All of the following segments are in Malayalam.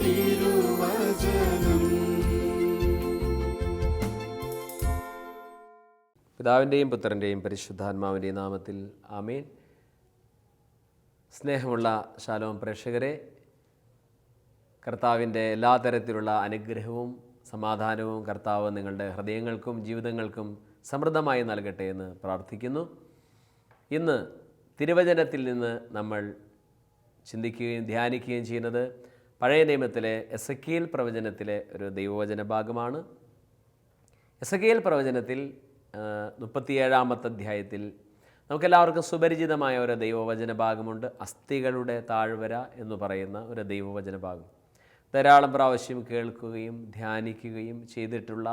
തിരുവചനം. പിതാവിന്റെയും പുത്രന്റെയും പരിശുദ്ധാത്മാവിന്റെയും നാമത്തിൽ ആമേൻ. സ്നേഹമുള്ള ശാലോം പ്രേക്ഷകരെ കർത്താവിന്റെ എല്ലാ തരത്തിലുള്ള അനുഗ്രഹവും സമാധാനവും കർത്താവ് നിങ്ങളുടെ ഹൃദയങ്ങൾക്കും ജീവിതങ്ങൾക്കും സമൃദ്ധമായി നൽകട്ടെ എന്ന് പ്രാർത്ഥിക്കുന്നു. ഇന്ന് തിരുവചനത്തിൽ നിന്ന് നമ്മൾ ചിന്തിക്കുകയും ധ്യാനിക്കുകയും ചെയ്യുന്നത് പഴയ നിയമത്തിലെ എസ് പ്രവചനത്തിലെ ഒരു ദൈവവചന ഭാഗമാണ്. എസകേൽ പ്രവചനത്തിൽ മുപ്പത്തിയേഴാമത്തെ അധ്യായത്തിൽ നമുക്കെല്ലാവർക്കും സുപരിചിതമായ ഒരു ദൈവവചന ഭാഗമുണ്ട്. അസ്ഥികളുടെ താഴ്വര എന്ന് പറയുന്ന ഒരു ദൈവവചന ഭാഗം. ധാരാളം പ്രാവശ്യം കേൾക്കുകയും ധ്യാനിക്കുകയും ചെയ്തിട്ടുള്ള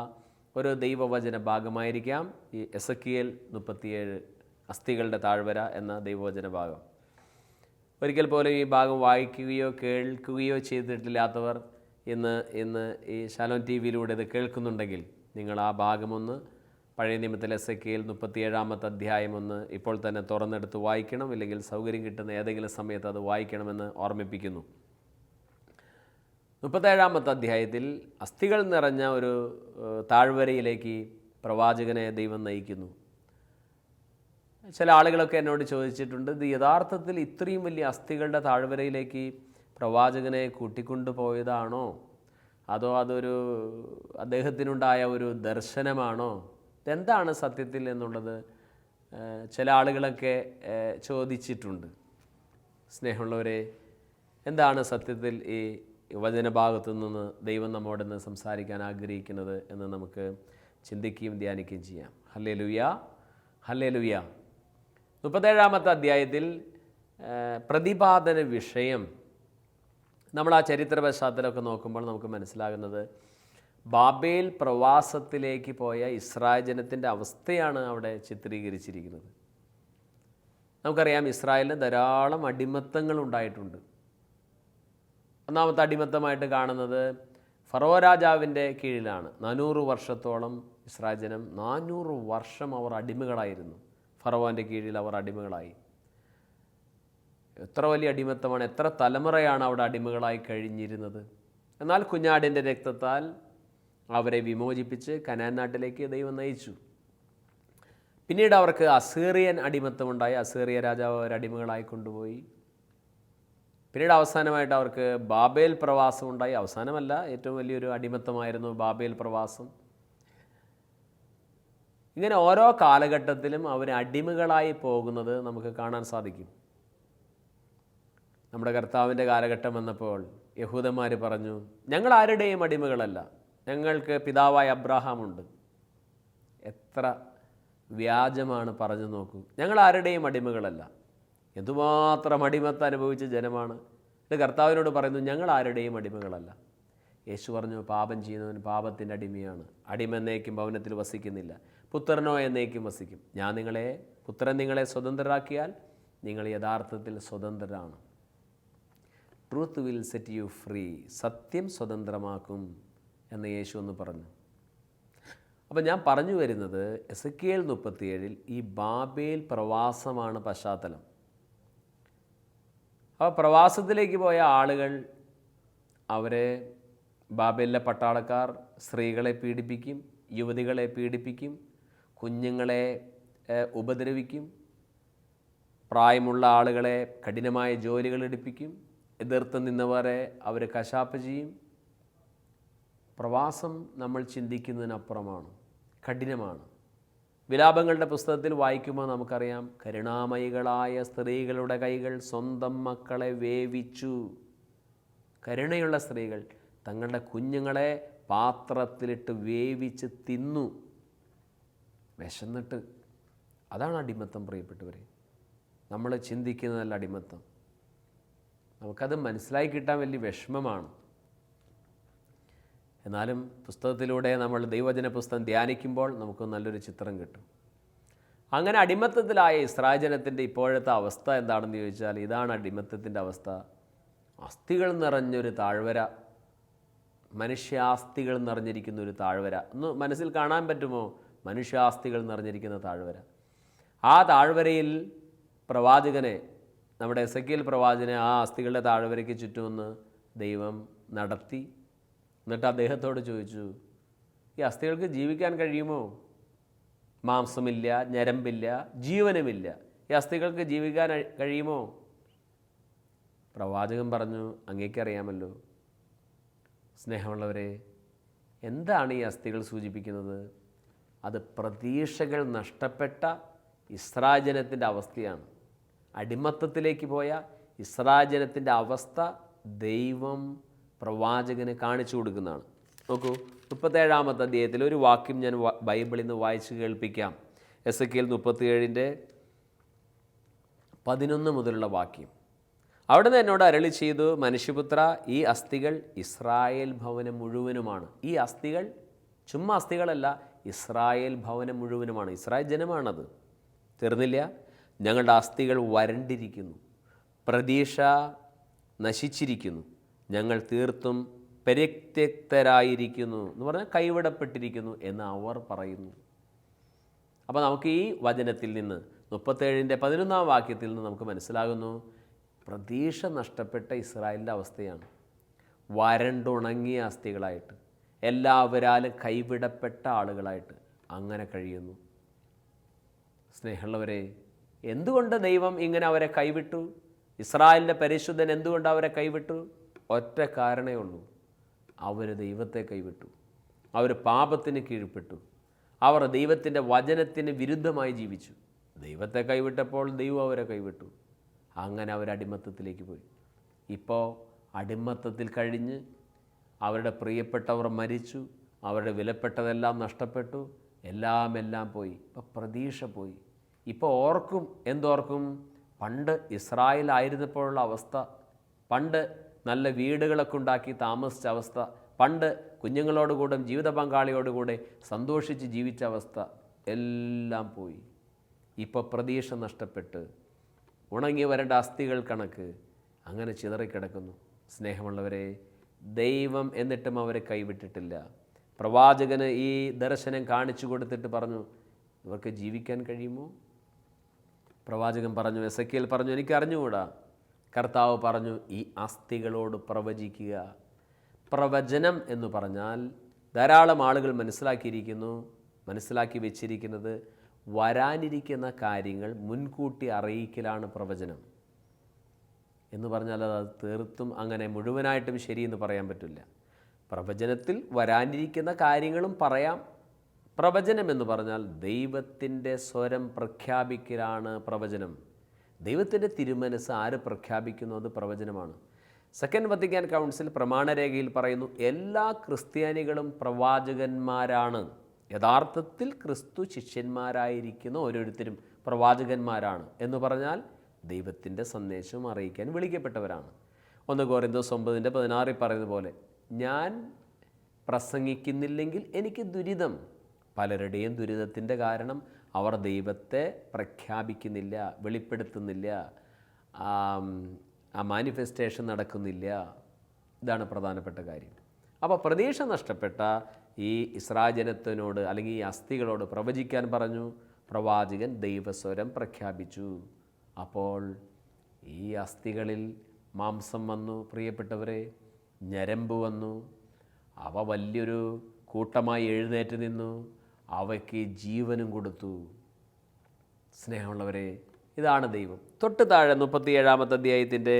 ഒരു ദൈവവചന ഭാഗമായിരിക്കാം ഈ എസക്കിയൽ മുപ്പത്തിയേഴ് അസ്ഥികളുടെ താഴ്വര എന്ന ദൈവവചന ഭാഗം. ഒരിക്കൽ പോലും ഈ ഭാഗം വായിക്കുകയോ കേൾക്കുകയോ ചെയ്തിട്ടില്ലാത്തവർ ഇന്ന് ഇന്ന് ഈ ശാലോൻ ടി വിയിലൂടെ ഇത് കേൾക്കുന്നുണ്ടെങ്കിൽ നിങ്ങൾ ആ ഭാഗമൊന്ന് പഴയ നിയമത്തിലെ എസ് എ കെയിൽ മുപ്പത്തിയേഴാമത്തെ അധ്യായം ഒന്ന് ഇപ്പോൾ തന്നെ തുറന്നെടുത്ത് വായിക്കണം ഇല്ലെങ്കിൽ സൗകര്യം കിട്ടുന്ന ഏതെങ്കിലും സമയത്ത് അത് വായിക്കണമെന്ന് ഓർമ്മിപ്പിക്കുന്നു. മുപ്പത്തേഴാമത്തെ അധ്യായത്തിൽ അസ്ഥികൾ നിറഞ്ഞ ഒരു താഴ്വരയിലേക്ക് പ്രവാചകനെ ദൈവം നയിക്കുന്നു. ചില ആളുകളൊക്കെ എന്നോട് ചോദിച്ചിട്ടുണ്ട് ഇത് യഥാർത്ഥത്തിൽ ഇത്രയും വലിയ അസ്ഥികളുടെ താഴ്വരയിലേക്ക് പ്രവാചകനെ കൂട്ടിക്കൊണ്ടു പോയതാണോ അതോ അതൊരു അദ്ദേഹത്തിനുണ്ടായ ഒരു ദർശനമാണോ? ഇതെന്താണ് സത്യത്തിൽ എന്നുള്ളത് ചില ആളുകളൊക്കെ ചോദിച്ചിട്ടുണ്ട്. സ്നേഹമുള്ളവരെ എന്താണ് സത്യത്തിൽ ഈ വചനഭാഗത്തു നിന്ന് ദൈവം നമ്മോടൊന്ന് സംസാരിക്കാൻ ആഗ്രഹിക്കുന്നത് എന്ന് നമുക്ക് ചിന്തിക്കുകയും ധ്യാനിക്കുകയും ചെയ്യാം. ഹല്ലേ ലുയ ഹല്ലേ ലുയ മുപ്പത്തേഴാമത്തെ അധ്യായത്തിൽ പ്രതിപാദന വിഷയം നമ്മൾ ആ ചരിത്ര പശ്ചാത്തലമൊക്കെ നോക്കുമ്പോൾ നമുക്ക് മനസ്സിലാകുന്നത് ബാബേൽ പ്രവാസത്തിലേക്ക് പോയ ഇസ്രായേൽ ജനത്തിന്റെ അവസ്ഥയാണ് അവിടെ ചിത്രീകരിച്ചിരിക്കുന്നത്. നമുക്കറിയാം ഇസ്രായേലിന് ധാരാളം അടിമത്തങ്ങൾ ഉണ്ടായിട്ടുണ്ട്. ഒന്നാമത്തെ അടിമത്തമായിട്ട് കാണുന്നത് ഫറോ രാജാവിന്റെ കീഴിലാണ്. നാനൂറ് വർഷത്തോളം ഇസ്രായേൽ ജനം നാനൂറ് വർഷം അവർ അടിമകളായിരുന്നു. ഫറവോന്റെ കീഴിൽ അവർ അടിമകളായി. എത്ര വലിയ അടിമത്തമാണ് എത്ര തലമുറയാണ് അവിടെ അടിമകളായി കഴിഞ്ഞിരുന്നത്. എന്നാൽ കുഞ്ഞാടിന്റെ രക്തത്താൽ അവരെ വിമോചിപ്പിച്ച് കനാൻ നാട്ടിലേക്ക് ദൈവം നയിച്ചു. പിന്നീട് അവർക്ക് അസീറിയൻ അടിമത്തമുണ്ടായി. അസീറിയ രാജാവ് അവർ അടിമകളായി കൊണ്ടുപോയി. പിന്നീട് അവസാനമായിട്ട് അവർക്ക് ബാബേൽ പ്രവാസം ഉണ്ടായി അവസാനമല്ല ഏറ്റവും വലിയൊരു അടിമത്തമായിരുന്നു ബാബേൽ പ്രവാസം. ഇങ്ങനെ ഓരോ കാലഘട്ടത്തിലും അവർ അടിമകളായി പോകുന്നത് നമുക്ക് കാണാൻ സാധിക്കും. നമ്മുടെ കർത്താവിന്റെ കാലഘട്ടം വന്നപ്പോൾ യഹൂദന്മാർ പറഞ്ഞു ഞങ്ങൾ ആരുടെയും അടിമകളല്ല. ഞങ്ങൾക്ക് പിതാവായ അബ്രാഹാമുണ്ട് എത്ര വ്യാജമാണ് പറഞ്ഞു നോക്കൂ. ഞങ്ങൾ ആരുടെയും അടിമകളല്ല. എന്തുമാത്രം അടിമത്ത് അനുഭവിച്ച ജനമാണ്. ഇത് കർത്താവിനോട് പറയുന്നു ഞങ്ങൾ ആരുടെയും അടിമകളല്ല. യേശു പറഞ്ഞു പാപം ചെയ്യുന്നവൻ പാപത്തിന്റെ അടിമയാണ്. അടിമ എന്നേക്കും ഭവനത്തിൽ വസിക്കുന്നില്ല. പുത്രനോ എന്നേക്കും വസിക്കും. ഞാൻ നിങ്ങളെ പുത്രൻ നിങ്ങളെ സ്വതന്ത്രരാക്കിയാൽ നിങ്ങൾ യഥാർത്ഥത്തിൽ സ്വതന്ത്രരാണ്. Truth will set you free സത്യം സ്വതന്ത്രമാക്കും എന്ന് യേശു എന്ന് പറഞ്ഞു. അപ്പം ഞാൻ പറഞ്ഞു വരുന്നത് എസ് കെ എൽ മുപ്പത്തിയേഴിൽ ഈ ബാബേൽ പ്രവാസമാണ് പശ്ചാത്തലം. അപ്പോൾ പ്രവാസത്തിലേക്ക് പോയ ആളുകൾ അവരെ ബാബേലിലെ പട്ടാളക്കാർ സ്ത്രീകളെ പീഡിപ്പിക്കും യുവതികളെ പീഡിപ്പിക്കും കുഞ്ഞുങ്ങളെ ഉപദ്രവിക്കും. പ്രായമുള്ള ആളുകളെ കഠിനമായ ജോലികൾ എടുപ്പിക്കും. എതിർത്ത് നിന്നവരെ അവർ കശാപ്പ് ചെയ്യും. പ്രവാസം നമ്മൾ ചിന്തിക്കുന്നതിനപ്പുറമാണ്. കഠിനമാണ്. വിലാപങ്ങളുടെ പുസ്തകത്തിൽ വായിക്കുമ്പോൾ നമുക്കറിയാം കരുണാമയികളായ സ്ത്രീകളുടെ കൈകൾ സ്വന്തം മക്കളെ വേവിച്ചു. കരുണയുള്ള സ്ത്രീകൾ തങ്ങളുടെ കുഞ്ഞുങ്ങളെ പാത്രത്തിലിട്ട് വേവിച്ച് തിന്നു. വിശന്നിട്ട്. അതാണ് അടിമത്തം പ്രിയപ്പെട്ടവരെ. നമ്മൾ ചിന്തിക്കുന്നതല്ല അടിമത്തം. നമുക്കത് മനസ്സിലാക്കി കിട്ടാൻ വലിയ വിഷമമാണ്. എന്നാലും പുസ്തകത്തിലൂടെ നമ്മൾ ദൈവജന പുസ്തകം ധ്യാനിക്കുമ്പോൾ നമുക്ക് നല്ലൊരു ചിത്രം കിട്ടും. അങ്ങനെ അടിമത്തത്തിലായ ഇസ്രാജനത്തിന്റെ ഇപ്പോഴത്തെ അവസ്ഥ എന്താണെന്ന് ചോദിച്ചാൽ ഇതാണ് അടിമത്തത്തിന്റെ അവസ്ഥ. അസ്ഥികൾ നിറഞ്ഞൊരു താഴ്വര മനുഷ്യാസ്ഥികൾ നിറഞ്ഞിരിക്കുന്ന ഒരു താഴ്വര. ഒന്ന് മനസ്സിൽ കാണാൻ പറ്റുമോ? മനുഷ്യാസ്ഥികൾ നിറഞ്ഞിരിക്കുന്ന താഴ്വര. ആ താഴ്വരയിൽ പ്രവാചകനെ നമ്മുടെ എസക്കിയൽ പ്രവാചകനെ ആ അസ്ഥികളുടെ താഴ്വരയ്ക്ക് ചുറ്റുമെന്ന് ദൈവം നടത്തി. എന്നിട്ട് അദ്ദേഹത്തോട് ചോദിച്ചു ഈ അസ്ഥികൾക്ക് ജീവിക്കാൻ കഴിയുമോ? മാംസമില്ല ഞരമ്പില്ല ജീവനുമില്ല. ഈ അസ്ഥികൾക്ക് ജീവിക്കാൻ കഴിയുമോ? പ്രവാചകൻ പറഞ്ഞു അങ്ങേക്കറിയാമല്ലോ സ്നേഹമുള്ളവരെ എന്താണ് ഈ അസ്ഥികൾ സൂചിപ്പിക്കുന്നത്? അത് പ്രതീക്ഷകൾ നഷ്ടപ്പെട്ട ഇസ്രാജനത്തിന്റെ അവസ്ഥയാണ്. അടിമത്തത്തിലേക്ക് പോയ ഇസ്രാജനത്തിന്റെ അവസ്ഥ ദൈവം പ്രവാചകന് കാണിച്ചു കൊടുക്കുന്നതാണ്. നോക്കൂ മുപ്പത്തേഴാമത്തെ അധ്യായത്തിൽ ഒരു വാക്യം ഞാൻ ബൈബിളിൽ നിന്ന് വായിച്ച് കേൾപ്പിക്കാം. എസ് എ കെൽ മുപ്പത്തിയേഴിന്റെ പതിനൊന്ന് മുതലുള്ള വാക്യം. അവിടെ നിന്ന് എന്നോട് അരളി ചെയ്തു മനുഷ്യപുത്ര ഈ അസ്ഥികൾ ഇസ്രായേൽ ഭവനം മുഴുവനുമാണ്. ഈ അസ്ഥികൾ ചുമ്മാ അസ്ഥികളല്ല ഇസ്രായേൽ ഭവനം മുഴുവനുമാണ്. ഇസ്രായേൽ ജനമാണത്. തീർന്നില്ല. ഞങ്ങളുടെ അസ്ഥികൾ വരണ്ടിരിക്കുന്നു. പ്രതീക്ഷ നശിച്ചിരിക്കുന്നു. ഞങ്ങൾ തീർത്തും പരിത്യക്തരായിരിക്കുന്നു എന്ന് പറഞ്ഞാൽ കൈവിടപ്പെട്ടിരിക്കുന്നു എന്ന് അവർ പറയുന്നു. അപ്പോൾ നമുക്ക് ഈ വചനത്തിൽ നിന്ന് മുപ്പത്തേഴിന്റെ പതിനൊന്നാം വാക്യത്തിൽ നിന്ന് നമുക്ക് മനസ്സിലാകുന്നു പ്രതീക്ഷ നഷ്ടപ്പെട്ട ഇസ്രായേലിന്റെ അവസ്ഥയാണ്. വരണ്ടുണങ്ങിയ അസ്ഥികളായിട്ട്. എല്ലാവരാലും കൈവിടപ്പെട്ട ആളുകളായിട്ട് അങ്ങനെ കഴിയുന്നു. സ്നേഹമുള്ളവരെ എന്തുകൊണ്ട് ദൈവം ഇങ്ങനെ അവരെ കൈവിട്ടു? ഇസ്രായേലിന്റെ പരിശുദ്ധൻ എന്തുകൊണ്ട് അവരെ കൈവിട്ടു? ഒറ്റ കാരണമേ ഉള്ളൂ. അവർ ദൈവത്തെ കൈവിട്ടു. അവർ പാപത്തിന് കീഴ്പ്പെട്ടു. അവർ ദൈവത്തിന്റെ വചനത്തിന് വിരുദ്ധമായി ജീവിച്ചു. ദൈവത്തെ കൈവിട്ടപ്പോൾ ദൈവം അവരെ കൈവിട്ടു. അങ്ങനെ അവർ അടിമത്തത്തിലേക്ക് പോയി. ഇപ്പോൾ അടിമത്തത്തിൽ കഴിഞ്ഞ് അവരുടെ പ്രിയപ്പെട്ടവർ മരിച്ചു അവരുടെ വിലപ്പെട്ടതെല്ലാം നഷ്ടപ്പെട്ടു എല്ലാം എല്ലാം പോയി. ഇപ്പോൾ പ്രതീക്ഷ പോയി. ഇപ്പോൾ ഓർക്കും. എന്തോർക്കും? പണ്ട് ഇസ്രായേൽ ആയിരുന്നപ്പോഴുള്ള അവസ്ഥ. പണ്ട് നല്ല വീടുകളൊക്കെ ഉണ്ടാക്കി താമസിച്ച അവസ്ഥ. പണ്ട് കുഞ്ഞുങ്ങളോടുകൂടെ ജീവിത പങ്കാളിയോടുകൂടെ സന്തോഷിച്ച് ജീവിച്ച അവസ്ഥ. എല്ലാം പോയി. ഇപ്പോൾ പ്രതീക്ഷ നഷ്ടപ്പെട്ട് ഉണങ്ങി വരേണ്ട അസ്ഥികൾ കണക്ക്. അങ്ങനെ ചിതറിക്കിടക്കുന്നു. സ്നേഹമുള്ളവരെ ദൈവം എന്നിട്ടും അവരെ കൈവിട്ടിട്ടില്ല. പ്രവാചകന് ഈ ദർശനം കാണിച്ചു കൊടുത്തിട്ട് പറഞ്ഞു ഇവർക്ക് ജീവിക്കാൻ കഴിയുമോ? പ്രവാചകൻ പറഞ്ഞു എസക്കിയൽ പറഞ്ഞു എനിക്ക് അറിഞ്ഞുകൂടാ കർത്താവ് പറഞ്ഞു ഈ അസ്ഥികളോട് പ്രവചിക്കുക. പ്രവചനം എന്ന് പറഞ്ഞാൽ ധാരാളം ആളുകൾ മനസ്സിലാക്കിയിരിക്കുന്നു മനസ്സിലാക്കി വെച്ചിരിക്കുന്നത് വരാനിരിക്കുന്ന കാര്യങ്ങൾ മുൻകൂട്ടി അറിയിക്കലാണ് പ്രവചനം. എന്ന് പറഞ്ഞാൽ അത് തീർത്തും അങ്ങനെ മുഴുവനായിട്ടും ശരിയെന്ന് പറയാൻ പറ്റില്ല. പ്രവചനത്തിൽ വരാനിരിക്കുന്ന കാര്യങ്ങളും പറയാം. പ്രവചനം എന്ന് പറഞ്ഞാൽ ദൈവത്തിന്റെ സ്വരം പ്രഖ്യാപിക്കലാണ് പ്രവചനം. ദൈവത്തിന്റെ തിരുമനസ് ആര് പ്രഖ്യാപിക്കുന്നു അത് പ്രവചനമാണ്. സെക്കൻഡ് വത്തിക്കാൻ കൗൺസിൽ പ്രമാണരേഖയിൽ പറയുന്നു എല്ലാ ക്രിസ്ത്യാനികളും പ്രവാചകന്മാരാണ്. യഥാർത്ഥത്തിൽ ക്രിസ്തു ശിഷ്യന്മാരായിരിക്കുന്ന ഓരോരുത്തരും പ്രവാചകന്മാരാണ് എന്ന് പറഞ്ഞാൽ ദൈവത്തിന്റെ സന്ദേശം അറിയിക്കാൻ വിളിക്കപ്പെട്ടവരാണ്. ഒന്ന് കോരിന്തോസ് ഒമ്പതിന്റെ പതിനാറിൽ പറയുന്ന പോലെ ഞാൻ പ്രസംഗിക്കുന്നില്ലെങ്കിൽ എനിക്ക് ദുരിതം. പലരുടെയും ദുരിതത്തിന്റെ കാരണം അവർ ദൈവത്തെ പ്രഖ്യാപിക്കുന്നില്ല വെളിപ്പെടുത്തുന്നില്ല ആം, മാനിഫെസ്റ്റേഷൻ നടക്കുന്നില്ല. ഇതാണ് പ്രധാനപ്പെട്ട കാര്യം. അപ്പോൾ പ്രതീക്ഷ നഷ്ടപ്പെട്ട ഈ ഇസ്രാജനത്തിനോട് അല്ലെങ്കിൽ ഈ അസ്ഥികളോട് പ്രവചിക്കാൻ പറഞ്ഞു. പ്രവാചകൻ ദൈവസ്വരം പ്രഖ്യാപിച്ചു. അപ്പോൾ ഈ അസ്ഥികളിൽ മാംസം വന്നു പ്രിയപ്പെട്ടവരെ. ഞരമ്പ് വന്നു. അവ വലിയൊരു കൂട്ടമായി എഴുന്നേറ്റ് നിന്നു. അവയ്ക്ക് ജീവനും കൊടുത്തു. സ്നേഹമുള്ളവരെ ഇതാണ് ദൈവം. തൊട്ട് താഴെ മുപ്പത്തി ഏഴാമത്തെ അധ്യായത്തിന്റെ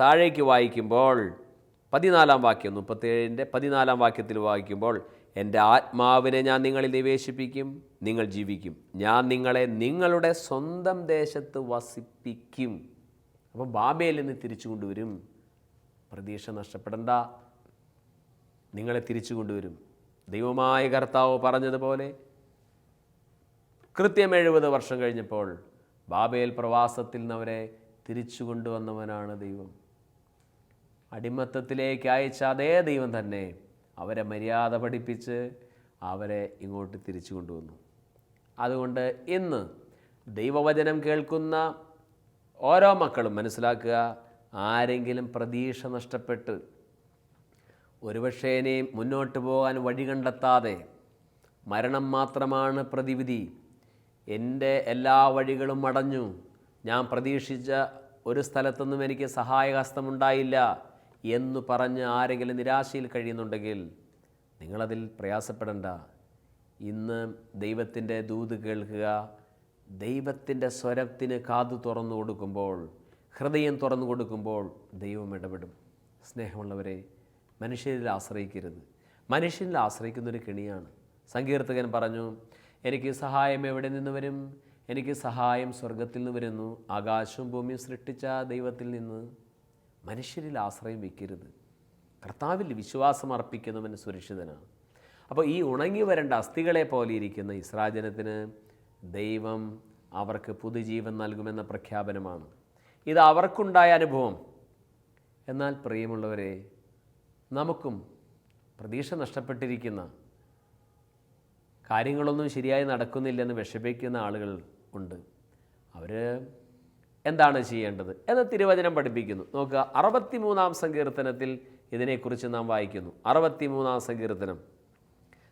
താഴേക്ക് വായിക്കുമ്പോൾ പതിനാലാം വാക്യം മുപ്പത്തിയേഴിന്റെ പതിനാലാം വാക്യത്തിൽ വായിക്കുമ്പോൾ എന്റെ ആത്മാവിനെ ഞാൻ നിങ്ങളിൽ നിവേശിപ്പിക്കും നിങ്ങൾ ജീവിക്കും. ഞാൻ നിങ്ങളെ നിങ്ങളുടെ സ്വന്തം ദേശത്ത് വസിപ്പിക്കും. അപ്പോൾ ബാബയിൽ നിന്ന് തിരിച്ചു കൊണ്ടുവരും പ്രതീക്ഷ നഷ്ടപ്പെടണ്ട. നിങ്ങളെ തിരിച്ചു കൊണ്ടുവരും ദൈവമായ കർത്താവ് പറഞ്ഞതുപോലെ കൃത്യം എഴുപത് വർഷം കഴിഞ്ഞപ്പോൾ ബാബേൽ പ്രവാസത്തിൽ നിന്ന് അവരെ തിരിച്ചു കൊണ്ടുവന്നവനാണ് ദൈവം. അടിമത്തത്തിലേക്ക് അയച്ച അതേ ദൈവം തന്നെ അവരെ മര്യാദ പഠിപ്പിച്ച് അവരെ ഇങ്ങോട്ട് തിരിച്ചു കൊണ്ടുവന്നു. അതുകൊണ്ട് ഇന്ന് ദൈവവചനം കേൾക്കുന്ന ഓരോ മക്കളും മനസ്സിലാക്കുക ആരെങ്കിലും പ്രതീക്ഷ നഷ്ടപ്പെട്ട് ഒരുപക്ഷേ ഇനിയും മുന്നോട്ട് പോകാൻ വഴി കണ്ടെത്താതെ മരണം മാത്രമാണ് പ്രതിവിധി. എന്റെ എല്ലാ വഴികളും അടഞ്ഞു. ഞാൻ പ്രതീക്ഷിച്ച ഒരു സ്ഥലത്തൊന്നും എനിക്ക് സഹായഹസ്തമുണ്ടായില്ല എന്ന് പറഞ്ഞ് ആരെങ്കിലും നിരാശയിൽ കഴിയുന്നുണ്ടെങ്കിൽ നിങ്ങളതിൽ പ്രയാസപ്പെടേണ്ട. ഇന്ന് ദൈവത്തിന്റെ ദൂത് കേൾക്കുക ദൈവത്തിന്റെ സ്വരത്തിന് കാതു തുറന്നു കൊടുക്കുമ്പോൾ ഹൃദയം തുറന്നു കൊടുക്കുമ്പോൾ ദൈവം ഇടപെടും. സ്നേഹമുള്ളവരെ മനുഷ്യരിൽ ആശ്രയിക്കരുത്. മനുഷ്യനിൽ ആശ്രയിക്കുന്നൊരു കെണിയാണ്. സങ്കീർത്തകൻ പറഞ്ഞു എനിക്ക് സഹായം എവിടെ നിന്ന് വരും? എനിക്ക് സഹായം സ്വർഗത്തിൽ നിന്ന് വരുന്നു. ആകാശവും ഭൂമിയും സൃഷ്ടിച്ച ദൈവത്തിൽ നിന്ന്. മനുഷ്യരിൽ ആശ്രയം വയ്ക്കരുത്. കർത്താവിൽ വിശ്വാസം അർപ്പിക്കുന്നവൻ സുരക്ഷിതനാണ്. അപ്പോൾ ഈ ഉണങ്ങി വരേണ്ട അസ്ഥികളെ പോലെ ഇരിക്കുന്ന ഇസ്രാജനത്തിന് ദൈവം അവർക്ക് പുതുജീവൻ നൽകുമെന്ന പ്രഖ്യാപനമാണ്. ഇത് അവർക്കുണ്ടായ അനുഭവം. എന്നാൽ പ്രിയമുള്ളവരെ നമുക്കും പ്രതീക്ഷ നഷ്ടപ്പെട്ടിരിക്കുന്ന കാര്യങ്ങളൊന്നും ശരിയായി നടക്കുന്നില്ലെന്ന് വിഷമിക്കുന്ന ആളുകൾ ഉണ്ട്. അവർ എന്താണ് ചെയ്യേണ്ടത് എന്ന് തിരുവചനം പഠിപ്പിക്കുന്നു. നോക്കുക അറുപത്തിമൂന്നാം സങ്കീർത്തനത്തിൽ ഇതിനെക്കുറിച്ച് നാം വായിക്കുന്നു. അറുപത്തിമൂന്നാം സങ്കീർത്തനം.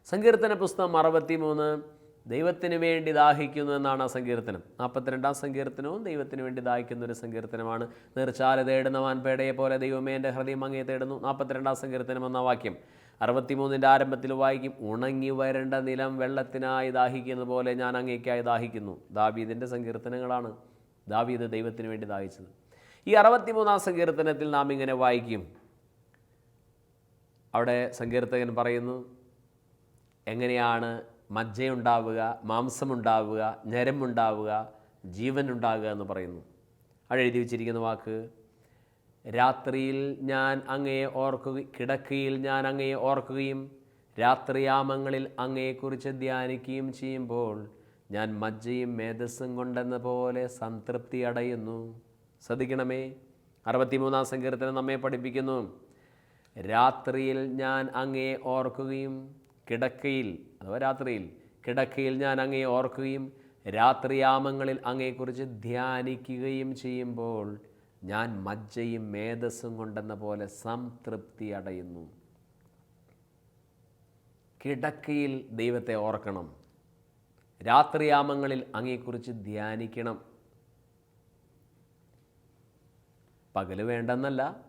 സങ്കീർത്തന പുസ്തകം അറുപത്തിമൂന്ന് ദൈവത്തിന് വേണ്ടി ദാഹിക്കുന്നു എന്നാണ് ആ സങ്കീർത്തനം. നാൽപ്പത്തിരണ്ടാം സങ്കീർത്തനവും ദൈവത്തിന് വേണ്ടി ദാഹിക്കുന്ന ഒരു സങ്കീർത്തനമാണ്. നീർച്ചാല തേടുന്ന വാൻപേടയെ പോലെ ദൈവമേ എന്റെ ഹൃദയം അങ്ങേ തേടുന്നു. നാൽപ്പത്തിരണ്ടാം സങ്കീർത്തനം എന്ന വാക്യം. അറുപത്തിമൂന്നിന്റെ ആരംഭത്തിൽ വായിക്കും ഉണങ്ങി വരേണ്ട നിലം വെള്ളത്തിനായി ദാഹിക്കുന്ന പോലെ ഞാൻ അങ്ങേക്കായി ദാഹിക്കുന്നു. ദാബീദിന്റെ സങ്കീർത്തനങ്ങളാണ്. ദാവീദ് ദൈവത്തിന് വേണ്ടി ദാഹിച്ചത്. ഈ അറുപത്തിമൂന്നാം സങ്കീർത്തനത്തിൽ നാം ഇങ്ങനെ വായിക്കും. അവിടെ സങ്കീർത്തകൻ പറയുന്നു എങ്ങനെയാണ് മജ്ജയുണ്ടാവുക മാംസമുണ്ടാവുക ഞരമ്പുണ്ടാവുക ജീവനുണ്ടാവുക എന്ന് പറയുന്നു. അവിടെ എഴുതി വച്ചിരിക്കുന്ന വാക്ക് രാത്രിയിൽ ഞാൻ അങ്ങയെ ഓർക്കുക കിടക്കയിൽ ഞാൻ അങ്ങയെ ഓർക്കുകയും രാത്രിയാമങ്ങളിൽ അങ്ങയെക്കുറിച്ച് ധ്യാനിക്കുകയും ചെയ്യുമ്പോൾ ഞാൻ മജ്ജയും മേധസ്സും കൊണ്ടെന്ന പോലെ സംതൃപ്തി അടയുന്നു. ശ്രദ്ധിക്കണമേ. അറുപത്തിമൂന്നാം സങ്കീർത്തനം നമ്മെ പഠിപ്പിക്കുന്നു. രാത്രിയിൽ ഞാൻ അങ്ങയെ ഓർക്കുകയും കിടക്കയിൽ അഥവാ രാത്രിയിൽ കിടക്കയിൽ ഞാൻ അങ്ങയെ ഓർക്കുകയും രാത്രിയാമങ്ങളിൽ അങ്ങയെക്കുറിച്ച് ധ്യാനിക്കുകയും ചെയ്യുമ്പോൾ ഞാൻ മജ്ജയും മേധസ്സും കൊണ്ടെന്ന പോലെ സംതൃപ്തി അടയുന്നു. കിടക്കയിൽ ദൈവത്തെ ഓർക്കണം. രാത്രിയാമങ്ങളിൽ അങ്ങയെക്കുറിച്ച് ധ്യാനിക്കണം. പകൽ വേണ്ടെന്നല്ല.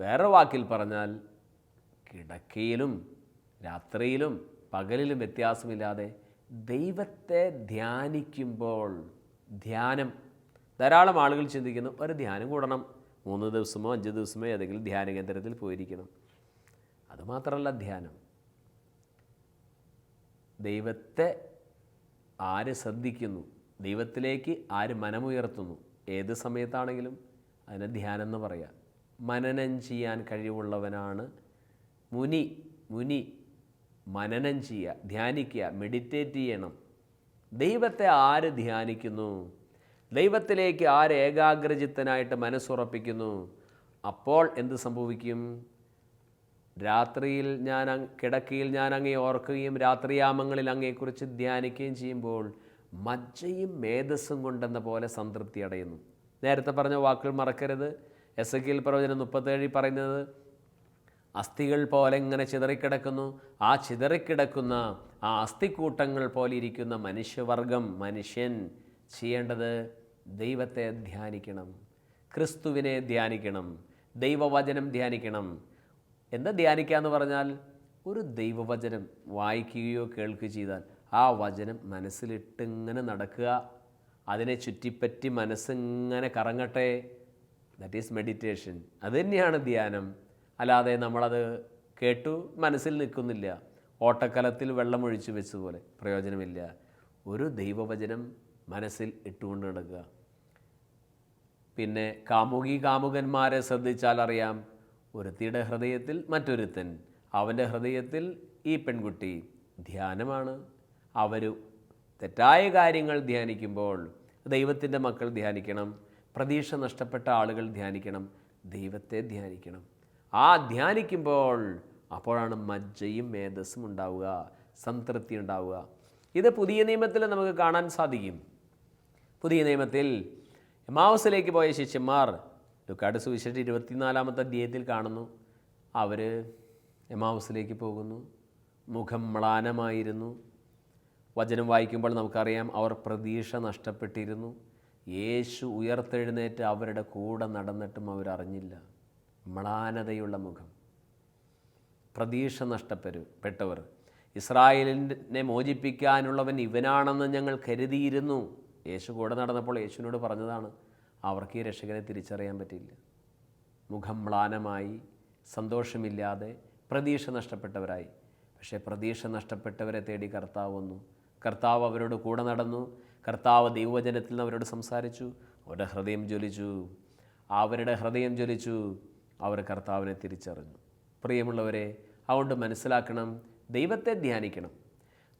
വേറെ വാക്കിൽ പറഞ്ഞാൽ കിടക്കയിലും രാത്രിയിലും പകലിലും വ്യത്യാസമില്ലാതെ ദൈവത്തെ ധ്യാനിക്കുമ്പോൾ ധ്യാനം. ധാരാളം ആളുകൾ ചിന്തിക്കുന്നു ഒരു ധ്യാനം കൂടണം. മൂന്ന് ദിവസമോ അഞ്ച് ദിവസമോ ഏതെങ്കിലും ധ്യാന കേന്ദ്രത്തിൽ പോയിരിക്കണം. അതുമാത്രമല്ല ധ്യാനം. ദൈവത്തെ ആര് ശ്രദ്ധിക്കുന്നു? ദൈവത്തിലേക്ക് ആര് മനമുയർത്തുന്നു? ഏത് സമയത്താണെങ്കിലും അതിനെ ധ്യാനം എന്ന് പറയാം. മനനം ചെയ്യാൻ കഴിവുള്ളവനാണ് മുനി. മുനി മനനം ചെയ്യുക ധ്യാനിക്കുക മെഡിറ്റേറ്റ് ചെയ്യണം. ദൈവത്തെ ആര് ധ്യാനിക്കുന്നു? ദൈവത്തിലേക്ക് ആര് ഏകാഗ്രചിത്തനായിട്ട് മനസ്സുറപ്പിക്കുന്നു? അപ്പോൾ എന്ത് സംഭവിക്കും? രാത്രിയിൽ ഞാൻ കിടക്കയിൽ ഞാൻ അങ്ങേ ഓർക്കുകയും രാത്രിയാമങ്ങളിൽ അങ്ങേക്കുറിച്ച് ധ്യാനിക്കുകയും ചെയ്യുമ്പോൾ മജ്ജയും മേധസ്സും കൊണ്ടെന്ന പോലെ സംതൃപ്തി അടയുന്നു. നേരത്തെ പറഞ്ഞ വാക്കുകൾ മറക്കരുത്. എസ് എ കെൽ പ്രവചനം മുപ്പത്തേഴിൽ പറയുന്നത് അസ്ഥികൾ പോലെ ഇങ്ങനെ ചിതറിക്കിടക്കുന്നു. ആ ചിതറിക്കിടക്കുന്ന ആ അസ്ഥിക്കൂട്ടങ്ങൾ പോലെ ഇരിക്കുന്ന മനുഷ്യവർഗം മനുഷ്യൻ ചെയ്യേണ്ടത് ദൈവത്തെ ധ്യാനിക്കണം. ക്രിസ്തുവിനെ ധ്യാനിക്കണം. ദൈവവചനം ധ്യാനിക്കണം. എന്താ ധ്യാനിക്കുക എന്ന് പറഞ്ഞാൽ ഒരു ദൈവവചനം വായിക്കുകയോ കേൾക്കുകയോ ചെയ്താൽ ആ വചനം മനസ്സിലിട്ടിങ്ങനെ നടക്കുക. അതിനെ ചുറ്റിപ്പറ്റി മനസ്സിങ്ങനെ കറങ്ങട്ടെ. ദാറ്റ് ഈസ് മെഡിറ്റേഷൻ അത് തന്നെയാണ് ധ്യാനം. അല്ലാതെ നമ്മളത് കേട്ടു മനസ്സിൽ നിൽക്കുന്നില്ല. ഓട്ടക്കലത്തിൽ വെള്ളം ഒഴിച്ചു വെച്ച പോലെ പ്രയോജനമില്ല. ഒരു ദൈവവചനം മനസ്സിൽ ഇട്ടുകൊണ്ട് നടക്കുക. പിന്നെ കാമുകി കാമുകന്മാരെ ശ്രദ്ധിച്ചാൽ അറിയാം. ഒരുത്തിയുടെ ഹൃദയത്തിൽ മറ്റൊരുത്തൻ. അവന്റെ ഹൃദയത്തിൽ ഈ പെൺകുട്ടി ധ്യാനമാണ്. അവർ തെറ്റായ കാര്യങ്ങൾ ധ്യാനിക്കുമ്പോൾ ദൈവത്തിന്റെ മക്കൾ ധ്യാനിക്കണം. പ്രതീക്ഷ നഷ്ടപ്പെട്ട ആളുകൾ ധ്യാനിക്കണം. ദൈവത്തെ ധ്യാനിക്കണം. ആ ധ്യാനിക്കുമ്പോൾ അപ്പോഴാണ് മജ്ജയും മേധസ്സും ഉണ്ടാവുക സംതൃപ്തി ഉണ്ടാവുക. ഇത് പുതിയ നിയമത്തിൽ നമുക്ക് കാണാൻ സാധിക്കും. പുതിയ നിയമത്തിൽ എമാവസിലേക്ക് പോയ ശിഷ്യന്മാർ ലുക്കാട് സുവിശേഷം ഇരുപത്തിനാലാമത്തെ അധ്യായത്തിൽ കാണുന്നു. അവർ എമാവസിലേക്ക് പോകുന്നു. മുഖം മ്ലാനമായിരുന്നു. വചനം വായിക്കുമ്പോൾ നമുക്കറിയാം അവർ പ്രതീക്ഷ നഷ്ടപ്പെട്ടിരുന്നു. യേശു ഉയർത്തെഴുന്നേറ്റ് അവരുടെ കൂടെ നടന്നിട്ടും അവരറിഞ്ഞില്ല. മ്ലാനതയുള്ള മുഖം. പ്രതീക്ഷ നഷ്ടപ്പെരു പെട്ടവർ. ഇസ്രായേലിനെ മോചിപ്പിക്കാനുള്ളവൻ ഇവനാണെന്ന് ഞങ്ങൾ കരുതിയിരുന്നു. യേശു കൂടെ നടന്നപ്പോൾ യേശുവിനോട് പറഞ്ഞതാണ് അവർക്ക് ഈ രക്ഷകനെ തിരിച്ചറിയാൻ പറ്റില്ല മുഖം മ്ലാനമായി സന്തോഷമില്ലാതെ പ്രതീക്ഷ നഷ്ടപ്പെട്ടവരായി. പക്ഷേ പ്രതീക്ഷ നഷ്ടപ്പെട്ടവരെ തേടി കർത്താവ് വന്നു. കർത്താവ് അവരോട് കൂടെ നടന്നു. കർത്താവ് ദൈവവചനത്തിൽ നിന്ന് അവരോട് സംസാരിച്ചു. അവരുടെ ഹൃദയം ജ്വലിച്ചു. അവരുടെ ഹൃദയം ജ്വലിച്ചു. അവർ കർത്താവിനെ തിരിച്ചറിഞ്ഞു. പ്രിയമുള്ളവരെ അതുകൊണ്ട് മനസ്സിലാക്കണം ദൈവത്തെ ധ്യാനിക്കണം.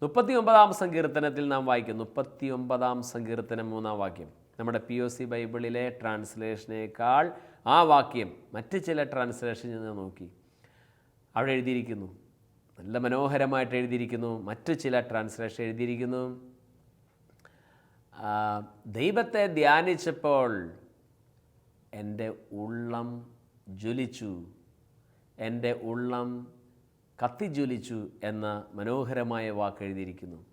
മുപ്പത്തി ഒമ്പതാം സങ്കീർത്തനത്തിൽ നാം വായിക്കും മുപ്പത്തി ഒമ്പതാം സങ്കീർത്തനം മൂന്നാം വാക്യം. നമ്മുടെ പി ഒ സി ബൈബിളിലെ ട്രാൻസ്ലേഷനേക്കാൾ ആ വാക്യം മറ്റ് ചില ട്രാൻസ്ലേഷൻ ഞാൻ നോക്കി. അവിടെ എഴുതിയിരിക്കുന്നു. നല്ല മനോഹരമായിട്ട് എഴുതിയിരിക്കുന്നു. മറ്റു ചില ട്രാൻസ്ലേഷൻ എഴുതിയിരിക്കുന്നു. ദൈവത്തെ ധ്യാനിച്ചപ്പോൾ എന്റെ ഉള്ളം ജ്വലിച്ചു. എന്റെ ഉള്ളം കത്തിജ്വലിച്ചു എന്ന മനോഹരമായ വാക്ക് എഴുതിയിരിക്കുന്നു.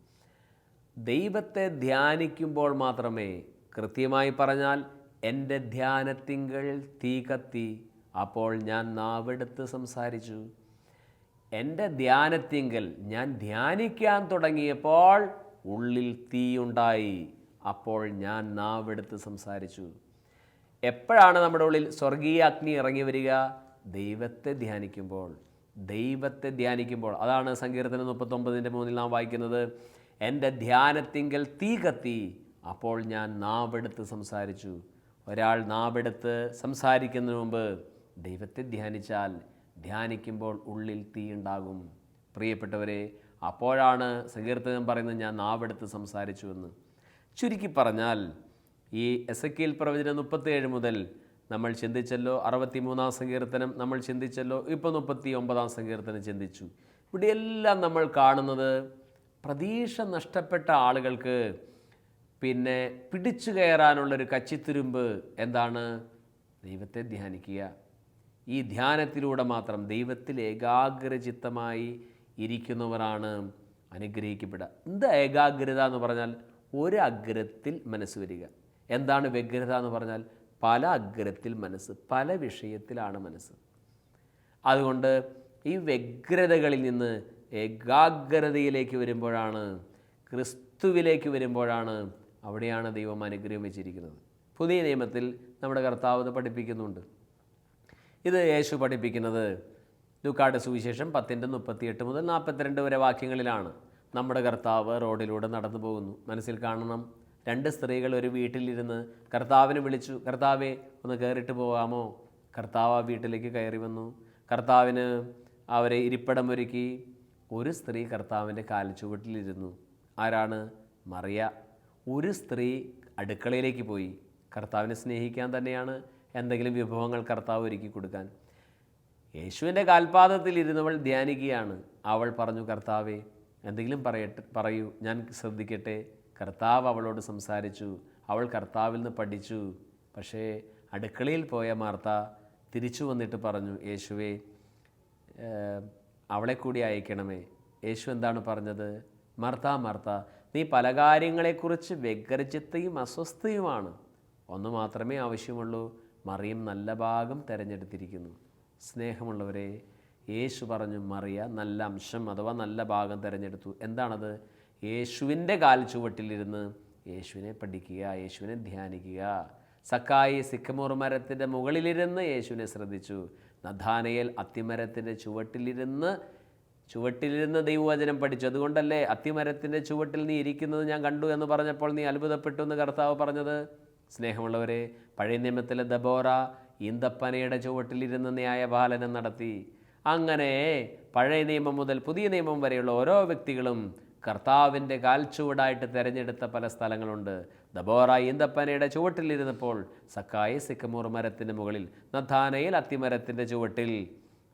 ദൈവത്തെ ധ്യാനിക്കുമ്പോൾ മാത്രമേ കൃത്യമായി പറഞ്ഞാൽ എന്റെ ധ്യാനത്തിങ്കൾ തീ കത്തി അപ്പോൾ ഞാൻ നാവെടുത്ത് സംസാരിച്ചു. എന്റെ ധ്യാനത്തിങ്കൽ ഞാൻ ധ്യാനിക്കാൻ തുടങ്ങിയപ്പോൾ ഉള്ളിൽ തീയുണ്ടായി അപ്പോൾ ഞാൻ നാവെടുത്ത് സംസാരിച്ചു. എപ്പോഴാണ് നമ്മുടെ ഉള്ളിൽ സ്വർഗീയ അഗ്നി ഇറങ്ങി വരിക? ദൈവത്തെ ധ്യാനിക്കുമ്പോൾ. ദൈവത്തെ ധ്യാനിക്കുമ്പോൾ. അതാണ് സങ്കീർത്തനം മുപ്പത്തൊമ്പതിന്റെ മൂന്നിൽ നാം വായിക്കുന്നത്. എന്റെ ധ്യാനത്തിങ്കൽ തീ കത്തി അപ്പോൾ ഞാൻ നാവെടുത്ത് സംസാരിച്ചു. ഒരാൾ നാവെടുത്ത് സംസാരിക്കുന്നതിന് മുമ്പ് ദൈവത്തെ ധ്യാനിച്ചാൽ ധ്യാനിക്കുമ്പോൾ ഉള്ളിൽ തീ ഉണ്ടാകും. പ്രിയപ്പെട്ടവരെ അപ്പോഴാണ് സങ്കീർത്തനം പറയുന്നത് ഞാൻ നാവെടുത്ത് സംസാരിച്ചു എന്ന്. ചുരുക്കി പറഞ്ഞാൽ ഈ എസ് എ കെയിൽ പ്രവചനം മുപ്പത്തിയേഴ് മുതൽ നമ്മൾ ചിന്തിച്ചല്ലോ അറുപത്തി മൂന്നാം സങ്കീർത്തനം നമ്മൾ ചിന്തിച്ചല്ലോ ഇപ്പോൾ മുപ്പത്തി ഒമ്പതാം സങ്കീർത്തനം ചിന്തിച്ചു. ഇവിടെയെല്ലാം നമ്മൾ കാണുന്നത് പ്രതീക്ഷ നഷ്ടപ്പെട്ട ആളുകൾക്ക് പിന്നെ പിടിച്ചു കയറാനുള്ളൊരു കച്ചിത്തുരുമ്പ് എന്താണ്? ദൈവത്തെ ധ്യാനിക്കുക. ഈ ധ്യാനത്തിലൂടെ മാത്രം ദൈവത്തിൽ ഏകാഗ്രചിത്തമായി ഇരിക്കുന്നവരാണ് അനുഗ്രഹിക്കപ്പെടുക. എന്താ ഏകാഗ്രത എന്ന് പറഞ്ഞാൽ ഒരു അഗ്രത്തിൽ മനസ്സ് വരിക. എന്താണ് വ്യഗ്രത എന്ന് പറഞ്ഞാൽ പല അഗ്രത്തിൽ മനസ്സ് പല വിഷയത്തിലാണ് മനസ്സ്. അതുകൊണ്ട് ഈ വ്യഗ്രതകളിൽ നിന്ന് ഏകാഗ്രതയിലേക്ക് വരുമ്പോഴാണ് ക്രിസ്തുവിലേക്ക് വരുമ്പോഴാണ് അവിടെയാണ് ദൈവം അനുഗ്രഹം വെച്ചിരിക്കുന്നത്. പുതിയ നിയമത്തിൽ നമ്മുടെ കർത്താവ് പഠിപ്പിക്കുന്നുണ്ട്. ഇത് യേശു പഠിപ്പിക്കുന്നത് ലൂക്കാട് സുവിശേഷം പത്തിന്റെ മുപ്പത്തിയെട്ട് മുതൽ നാൽപ്പത്തിരണ്ട് വരെ വാക്യങ്ങളിലാണ്. നമ്മുടെ കർത്താവ് റോഡിലൂടെ നടന്നു പോകുന്നു. മനസ്സിൽ കാണണം രണ്ട് സ്ത്രീകൾ ഒരു വീട്ടിലിരുന്ന് കർത്താവിനെ വിളിച്ചു കർത്താവെ ഒന്ന് കയറിയിട്ട് പോകാമോ? കർത്താവ് ആ വീട്ടിലേക്ക് കയറി വന്നു. കർത്താവിന് അവരെ ഇരിപ്പിടം ഒരുക്കി. ഒരു സ്ത്രീ കർത്താവിന്റെ കാൽച്ചുവട്ടിലിരുന്നു ആരാണ്? മറിയ. ഒരു സ്ത്രീ അടുക്കളയിലേക്ക് പോയി കർത്താവിനെ സ്നേഹിക്കാൻ തന്നെയാണ് എന്തെങ്കിലും വിഭവങ്ങൾ കർത്താവ് ഒരുക്കി കൊടുക്കാൻ. യേശുവിന്റെ കാൽപാദത്തിൽ ഇരുന്നവൾ ധ്യാനിക്കുകയാണ്. അവൾ പറഞ്ഞു കർത്താവേ എന്തെങ്കിലും പറയട്ടെ പറയൂ. ഞാൻ ശ്രദ്ധിക്കട്ടെ. കർത്താവ് അവളോട് സംസാരിച്ചു. അവൾ കർത്താവിൽ നിന്ന് പഠിച്ചു. പക്ഷേ അടുക്കളയിൽ പോയ മാർത്ത തിരിച്ചു വന്നിട്ട് പറഞ്ഞു യേശുവേ അവളെ കൂടി അയക്കണമേ. യേശു എന്താണ് പറഞ്ഞത്? മർത്ത മർത്ത നീ പല കാര്യങ്ങളെക്കുറിച്ച് വ്യഗ്രചിത്തയും അസ്വസ്ഥയുമാണ്. ഒന്ന് മാത്രമേ ആവശ്യമുള്ളൂ. മറിയം നല്ല ഭാഗം തിരഞ്ഞെടുത്തിരിക്കുന്നു. സ്നേഹമുള്ളവരെ യേശു പറഞ്ഞു മറിയ നല്ല അംശം അഥവാ നല്ല ഭാഗം തിരഞ്ഞെടുത്തു. എന്താണത്? യേശുവിന്റെ കാൽ ചുവട്ടിലിരുന്ന് യേശുവിനെ പഠിക്കുക യേശുവിനെ ധ്യാനിക്കുക. സക്കായി സിക്കമൂർ മരത്തിന്റെ മുകളിലിരുന്ന് യേശുവിനെ ശ്രദ്ധിച്ചു. നഥാനയേൽ അത്തിമരത്തിന്റെ ചുവട്ടിലിരുന്ന് ചുവട്ടിലിരുന്ന് ദൈവവചനം പഠിച്ചു. അതുകൊണ്ടല്ലേ അത്തിമരത്തിന്റെ ചുവട്ടിൽ നീ ഇരിക്കുന്നത് ഞാൻ കണ്ടു എന്ന് പറഞ്ഞപ്പോൾ നീ അത്ഭുതപ്പെട്ടു എന്ന് കർത്താവ് പറഞ്ഞത്? സ്നേഹമുള്ളവരെ പഴയ നിയമത്തിലെ ദബോറ ഈന്തപ്പനയുടെ ചുവട്ടിലിരുന്ന് ന്യായപാലനം നടത്തി. അങ്ങനെ പഴയ നിയമം മുതൽ പുതിയ നിയമം വരെയുള്ള ഓരോ വ്യക്തികളും കർത്താവിന്റെ കാൽച്ചുവടായിട്ട് തിരഞ്ഞെടുത്ത പല സ്ഥലങ്ങളുണ്ട്. ദബോറ ഈന്തപ്പനയുടെ ചുവട്ടിലിരുന്നപ്പോൾ സക്കായി സിക്കമൂർ മരത്തിന്റെ മുകളിൽ നഥാനയിൽ അത്തിമരത്തിന്റെ ചുവട്ടിൽ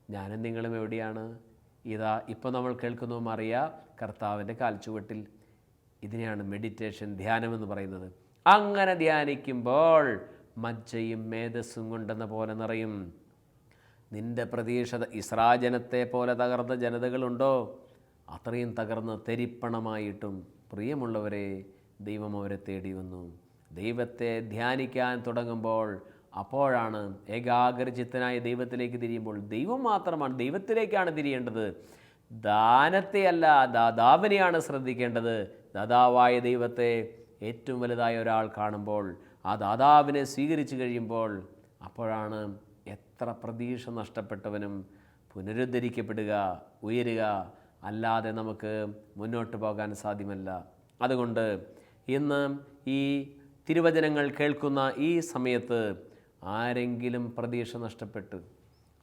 ഞാനും നിങ്ങളും എവിടെയാണ്? ഇതാ ഇപ്പോൾ നമ്മൾ കേൾക്കുന്നു മറിയ കർത്താവിന്റെ കാൽച്ചുവട്ടിൽ. ഇതിനെയാണ് മെഡിറ്റേഷൻ ധ്യാനം എന്ന് പറയുന്നത്. അങ്ങനെ ധ്യാനിക്കുമ്പോൾ മജ്ജയും മേധസ്സും കൊണ്ടെന്ന പോലെ നിറയും. നിന്റെ പ്രതീക്ഷ ഇസ്രാജനത്തെ പോലെ തകർന്ന ജനതകളുണ്ടോ? അത്രയും തകർന്ന് തെരിപ്പണമായിട്ടും പ്രിയമുള്ളവരെ ദൈവം അവരെ തേടി വന്നു. ദൈവത്തെ ധ്യാനിക്കാൻ തുടങ്ങുമ്പോൾ അപ്പോഴാണ് ഏകാഗ്രചിത്തനായ ദൈവത്തിലേക്ക് തിരിയുമ്പോൾ ദൈവം മാത്രമാണ് ദൈവത്തിലേക്കാണ് തിരിയേണ്ടത്. ദാനത്തെയല്ല ദാതാവിനെയാണ് ശ്രദ്ധിക്കേണ്ടത്. ദാതാവായ ദൈവത്തെ ഏറ്റവും വലുതായ ഒരാൾ കാണുമ്പോൾ ആ ദാതാവിനെ സ്വീകരിച്ചു കഴിയുമ്പോൾ അപ്പോഴാണ് എത്ര പ്രതീക്ഷ നഷ്ടപ്പെട്ടവനും പുനരുദ്ധരിക്കപ്പെടുക ഉയരുക. അല്ലാതെ നമുക്ക് മുന്നോട്ട് പോകാൻ സാധ്യമല്ല. അതുകൊണ്ട് ഇന്ന് ഈ തിരുവചനങ്ങൾ കേൾക്കുന്ന ഈ സമയത്ത് ആരെങ്കിലും പ്രതീക്ഷ നഷ്ടപ്പെട്ട്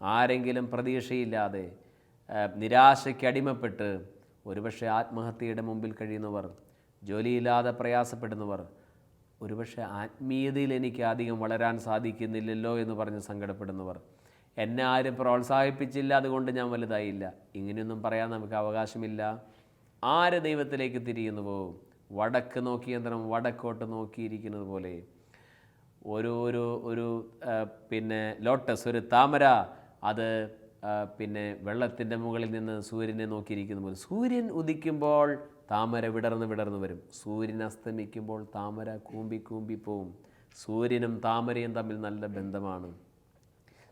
ആരെങ്കിലും പ്രതീക്ഷയില്ലാതെ നിരാശയ്ക്ക് അടിമപ്പെട്ട് ഒരുപക്ഷെ ആത്മഹത്യയുടെ മുമ്പിൽ കഴിയുന്നവർ ജോലിയില്ലാതെ പ്രയാസപ്പെടുന്നവർ ഒരുപക്ഷെ ആത്മീയതയിൽ എനിക്ക് അധികം വളരാൻ സാധിക്കുന്നില്ലല്ലോ എന്ന് പറഞ്ഞ് സങ്കടപ്പെടുന്നവർ എന്നെ ആരും പ്രോത്സാഹിപ്പിച്ചില്ല അതുകൊണ്ട് ഞാൻ വലുതായില്ല. ഇങ്ങനെയൊന്നും പറയാൻ നമുക്ക് അവകാശമില്ല. ആര് ദൈവത്തിലേക്ക് തിരിയുന്നുവോ? വടക്ക് നോക്കിയന്ത്രം വടക്കോട്ട് നോക്കിയിരിക്കുന്നത് പോലെ ഒരു ഒരു ഒരു പിന്നെ ലോട്ടസ് ഒരു താമര അത് പിന്നെ വെള്ളത്തിന്റെ മുകളിൽ നിന്ന് സൂര്യനെ നോക്കിയിരിക്കുന്ന പോലെ. സൂര്യൻ ഉദിക്കുമ്പോൾ താമര വിടർന്ന് വിടർന്ന് വരും. സൂര്യൻ അസ്തമിക്കുമ്പോൾ താമര കൂമ്പി കൂമ്പി പോവും. സൂര്യനും താമരയും തമ്മിൽ നല്ല ബന്ധമാണ്.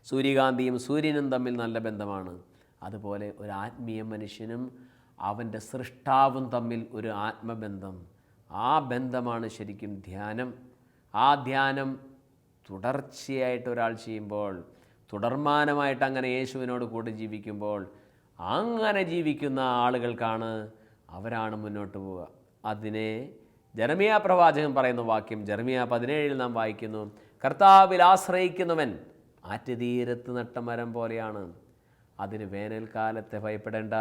സൂര്യകാന്തിയും സൂര്യനും തമ്മിൽ നല്ല ബന്ധമാണ്. അതുപോലെ ഒരു ആത്മീയ മനുഷ്യനും അവന്റെ സൃഷ്ടാവും തമ്മിൽ ഒരു ആത്മബന്ധം. ആ ബന്ധമാണ് ശരിക്കും ധ്യാനം. ആ ധ്യാനം തുടർച്ചയായിട്ട് ഒരാൾ ചെയ്യുമ്പോൾ തുടർമാനമായിട്ട് അങ്ങനെ യേശുവിനോട് കൂടെ ജീവിക്കുമ്പോൾ അങ്ങനെ ജീവിക്കുന്ന ആളുകൾക്കാണ് അവരാണ് മുന്നോട്ട് പോവുക. അതിനെ ജർമിയ പ്രവാചകൻ പറയുന്ന വാക്യം ജർമിയ പതിനേഴിൽ നാം വായിക്കുന്നു കർത്താവിൽ ആശ്രയിക്കുന്നവൻ ആറ്റുതീരത്ത് നട്ട മരം പോലെയാണ്. അതിന് വേനൽക്കാലത്തെ ഭയപ്പെടേണ്ട.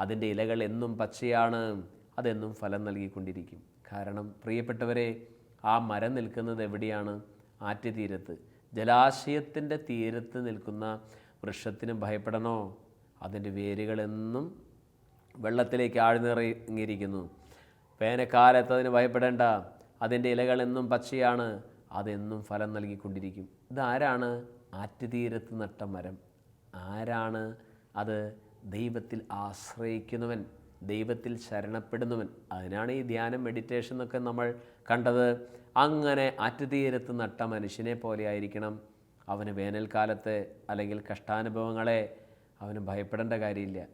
അതിന്റെ ഇലകൾ എന്നും പച്ചയാണ്. അതെന്നും ഫലം നൽകിക്കൊണ്ടിരിക്കും. കാരണം പ്രിയപ്പെട്ടവരെ ആ മരം നിൽക്കുന്നത് എവിടെയാണ്? ആറ്റുതീരത്ത്. ജലാശയത്തിന്റെ തീരത്ത് നിൽക്കുന്ന വൃക്ഷത്തിന് ഭയപ്പെടണോ? അതിന്റെ വേരുകളെന്നും വെള്ളത്തിലേക്ക് ആഴ്ന്നിറങ്ങിയിരിക്കുന്നു. വേനൽക്കാലത്ത് അതിന് ഭയപ്പെടേണ്ട. അതിന്റെ ഇലകളെന്നും പച്ചയാണ്. അതെന്നും ഫലം നൽകിക്കൊണ്ടിരിക്കും. ഇതാരാണ് ആറ്റുതീരത്ത് നട്ട മരം? ആരാണ് അത് ദൈവത്തിൽ ആശ്രയിക്കുന്നവൻ? ദൈവത്തിൽ ശരണപ്പെടുന്നവൻ. അതിനാണ് ഈ ധ്യാനം മെഡിറ്റേഷൻ എന്നൊക്കെ നമ്മൾ കണ്ടത്. അങ്ങനെ ആറ്റുതീരത്ത് നട്ട മനുഷ്യനെ പോലെ ആയിരിക്കണം. അവന് വേനൽക്കാലത്ത് അല്ലെങ്കിൽ കഷ്ടാനുഭവങ്ങളെ അവന് ഭയപ്പെടേണ്ട കാര്യമില്ല.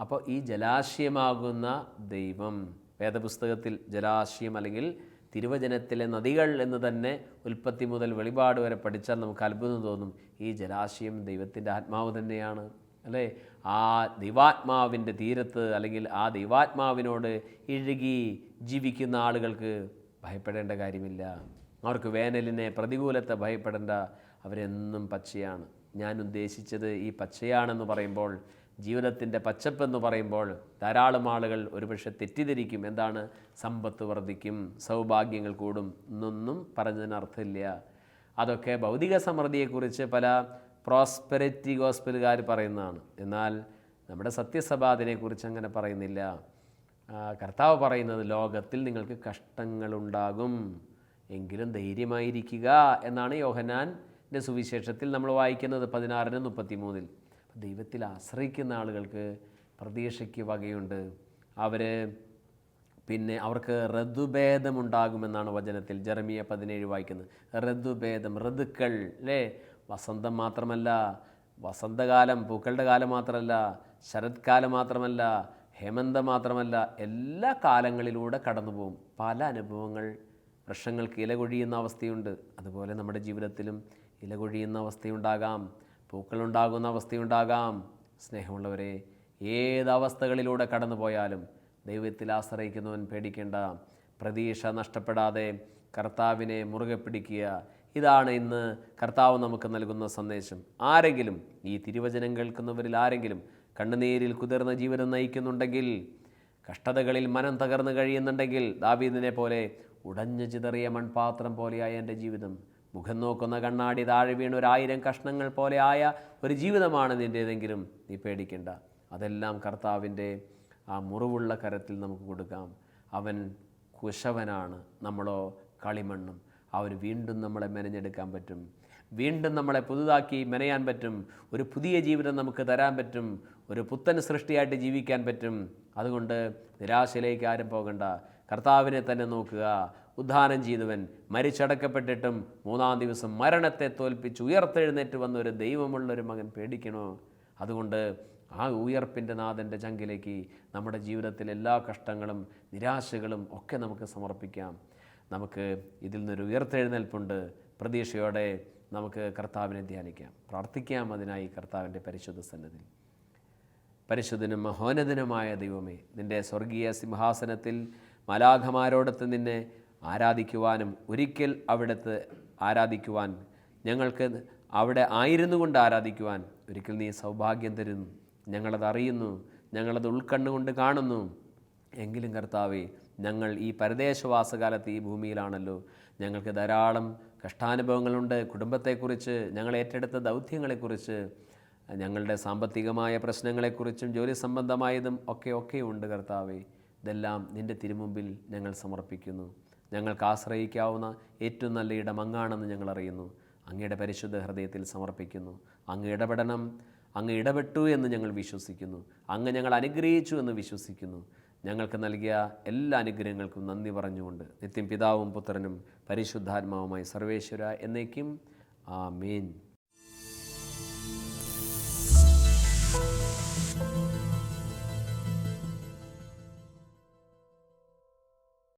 അപ്പോൾ ഈ ജലാശയമാകുന്ന ദൈവം വേദപുസ്തകത്തിൽ ജലാശയം അല്ലെങ്കിൽ തിരുവചനത്തിലെ നദികൾ എന്ന് തന്നെ ഉൽപ്പത്തി മുതൽ വെളിപാട് വരെ പഠിച്ചാൽ നമുക്ക് അത്ഭുതം തോന്നും. ഈ ജലാശയം ദൈവത്തിന്റെ ആത്മാവ് തന്നെയാണ്. അല്ലേ? ആ ദൈവാത്മാവിന്റെ തീരത്ത് അല്ലെങ്കിൽ ആ ദൈവാത്മാവിനോട് ഇഴുകി ജീവിക്കുന്ന ആളുകൾക്ക് ഭയപ്പെടേണ്ട കാര്യമില്ല. അവർക്ക് വേനലിനെ പ്രതികൂലത്തെ ഭയപ്പെടേണ്ട അവരെന്നും പച്ചയാണ്. ഞാൻ ഉദ്ദേശിച്ചത് ഈ പച്ചയാണെന്ന് പറയുമ്പോൾ ജീവിതത്തിന്റെ പച്ചപ്പെന്ന് പറയുമ്പോൾ ധാരാളം ആളുകൾ ഒരുപക്ഷെ തെറ്റിദ്ധരിക്കും. എന്താണ്? സമ്പത്ത് വർദ്ധിക്കും സൗഭാഗ്യങ്ങൾ കൂടും എന്നൊന്നും പറഞ്ഞതിന് അർത്ഥമില്ല. അതൊക്കെ ഭൗതിക സമൃദ്ധിയെക്കുറിച്ച് പല പ്രോസ്പെരിറ്റി ഗോസ്പലുകാർ പറയുന്നതാണ്. എന്നാൽ നമ്മുടെ സത്യസഭ അതിനെക്കുറിച്ച് അങ്ങനെ പറയുന്നില്ല കർത്താവ് പറയുന്നത് ലോകത്തിൽ നിങ്ങൾക്ക് കഷ്ടങ്ങളുണ്ടാകും. എങ്കിലും ധൈര്യമായിരിക്കുക എന്നാണ് യോഹനാന്റെ സുവിശേഷത്തിൽ നമ്മൾ വായിക്കുന്നത് പതിനാറിന് മുപ്പത്തി മൂന്നിൽ ദൈവത്തിൽ ആശ്രയിക്കുന്ന ആളുകൾക്ക് പ്രതീക്ഷയ്ക്ക് വകയുണ്ട്. അവർ പിന്നെ അവർക്ക് ഋതുഭേദമുണ്ടാകുമെന്നാണ് വചനത്തിൽ ജർമിയ പതിനേഴ് വായിക്കുന്നത്. ഋതുഭേദം ഋതുക്കൾ അല്ലേ? വസന്തം മാത്രമല്ല വസന്തകാലം പൂക്കളുടെ കാലം മാത്രമല്ല ശരത്കാലം മാത്രമല്ല ഹേമന്തം മാത്രമല്ല എല്ലാ കാലങ്ങളിലൂടെ കടന്നു പോകും പല അനുഭവങ്ങൾ. വൃക്ഷങ്ങൾക്ക് ഇല കൊഴിയുന്ന അവസ്ഥയുണ്ട്. അതുപോലെ നമ്മുടെ ജീവിതത്തിലും ഇലകൊഴിയുന്ന അവസ്ഥയുണ്ടാകാം. പൂക്കളുണ്ടാകുന്ന അവസ്ഥയുണ്ടാകാം. സ്നേഹമുള്ളവരെ ഏത് അവസ്ഥകളിലൂടെ കടന്നു പോയാലും ദൈവത്തിൽ ആശ്രയിക്കുന്നവൻ പേടിക്കേണ്ട പ്രതീക്ഷ നഷ്ടപ്പെടാതെ കർത്താവിനെ മുറുകെ പിടിക്കുക ഇതാണ് ഇന്ന് കർത്താവ് നമുക്ക് നൽകുന്ന സന്ദേശം. ആരെങ്കിലും ഈ തിരുവചനം കേൾക്കുന്നവരിൽ ആരെങ്കിലും കണ്ണുനീരിൽ കുതിർന്ന ജീവിതം നയിക്കുന്നുണ്ടെങ്കിൽ കഷ്ടതകളിൽ മനം തകർന്നു കഴിയുന്നുണ്ടെങ്കിൽ ദാവീദിനെ പോലെ ഉടഞ്ഞു ചിതറിയ മൺപാത്രം പോലെയായ എന്റെ ജീവിതം മുഖം നോക്കുന്ന കണ്ണാടി താഴെ വീണ ഒരായിരം കഷ്ണങ്ങൾ പോലെ ആയ ഒരു ജീവിതമാണ് നിന്റേതെങ്കിലും നീ പേടിക്കേണ്ട. അതെല്ലാം കർത്താവിന്റെ ആ മുറിവുള്ള കരത്തിൽ നമുക്ക് കൊടുക്കാം. അവൻ കുശവനാണ് നമ്മളോ കളിമണ്ണും. അവന് വീണ്ടും നമ്മളെ മെനഞ്ഞെടുക്കാൻ പറ്റും. വീണ്ടും നമ്മളെ പുതുതാക്കി മെനയാൻ പറ്റും. ഒരു പുതിയ ജീവിതം നമുക്ക് തരാൻ പറ്റും. ഒരു പുത്തൻ സൃഷ്ടിയായിട്ട് ജീവിക്കാൻ പറ്റും. അതുകൊണ്ട് നിരാശയിലേക്ക് ആരും പോകണ്ട. കർത്താവിനെ തന്നെ നോക്കുക. ഉദ്ധാനം ചെയ്തവൻ മരിച്ചടക്കപ്പെട്ടിട്ടും മൂന്നാം ദിവസം മരണത്തെ തോൽപ്പിച്ച് ഉയർത്തെഴുന്നേറ്റ് വന്ന ഒരു ദൈവമുള്ളൊരു മകൻ പേടിക്കണോ? അതുകൊണ്ട് ആ ഉയർപ്പിന്റെ നാഥന്റെ ചങ്കിലേക്ക് നമ്മുടെ ജീവിതത്തിലെ എല്ലാ കഷ്ടങ്ങളും നിരാശകളും ഒക്കെ നമുക്ക് സമർപ്പിക്കാം. നമുക്ക് ഇതിൽ നിന്നൊരു ഉയർത്തെഴുന്നേൽപ്പുണ്ട്. പ്രതീക്ഷയോടെ നമുക്ക് കർത്താവിനെ ധ്യാനിക്കാം. പ്രാർത്ഥിക്കാം അതിനായി കർത്താവിന്റെ പരിശുദ്ധ സന്നദ്ധി പരിശുദ്ധനും മഹോന്നതനുമായ ദൈവമേ നിന്റെ സ്വർഗീയ സിംഹാസനത്തിൽ മലാഖമാരോടത്ത് നിന്നെ ആരാധിക്കുവാനും ഒരിക്കൽ അവിടുത്തെ ആരാധിക്കുവാൻ ഞങ്ങൾക്ക് അവിടെ ആയിരുന്നു കൊണ്ട് ആരാധിക്കുവാൻ ഒരിക്കൽ നീ സൗഭാഗ്യം തരുന്നു. ഞങ്ങളത് അറിയുന്നു. ഞങ്ങളത് ഉൾക്കണ്ണുകൊണ്ട് കാണുന്നു. എങ്കിലും കർത്താവേ ഞങ്ങൾ ഈ പരദേശവാസകാലത്ത് ഈ ഭൂമിയിലാണല്ലോ. ഞങ്ങൾക്ക് ധാരാളം കഷ്ടാനുഭവങ്ങളുണ്ട്. കുടുംബത്തെക്കുറിച്ച് ഞങ്ങൾ ഏറ്റെടുത്ത ദൗത്യങ്ങളെക്കുറിച്ച് ഞങ്ങളുടെ സാമ്പത്തികമായ പ്രശ്നങ്ങളെക്കുറിച്ചും ജോലി സംബന്ധമായതും ഒക്കെ ഒക്കെ ഉണ്ട് കർത്താവേ. ഇതെല്ലാം നിന്റെ തിരുമുമ്പിൽ ഞങ്ങൾ സമർപ്പിക്കുന്നു. ഞങ്ങൾക്ക് ആശ്രയിക്കാവുന്ന ഏറ്റവും നല്ല ഇടം അങ്ങാണെന്ന് ഞങ്ങൾ അറിയുന്നു. അങ്ങയുടെ പരിശുദ്ധ ഹൃദയത്തിൽ സമർപ്പിക്കുന്നു. അങ്ങ് ഇടപെടണം അങ്ങ് ഇടപെട്ടു എന്ന് ഞങ്ങൾ വിശ്വസിക്കുന്നു. അങ്ങ് ഞങ്ങൾ അനുഗ്രഹിച്ചു എന്ന് വിശ്വസിക്കുന്നു. ഞങ്ങൾക്ക് നൽകിയ എല്ലാ അനുഗ്രഹങ്ങൾക്കും നന്ദി പറഞ്ഞുകൊണ്ട് നിത്യം പിതാവും പുത്രനും പരിശുദ്ധാത്മാവുമായി സർവേശ്വര എന്നേക്കും ആ മീൻ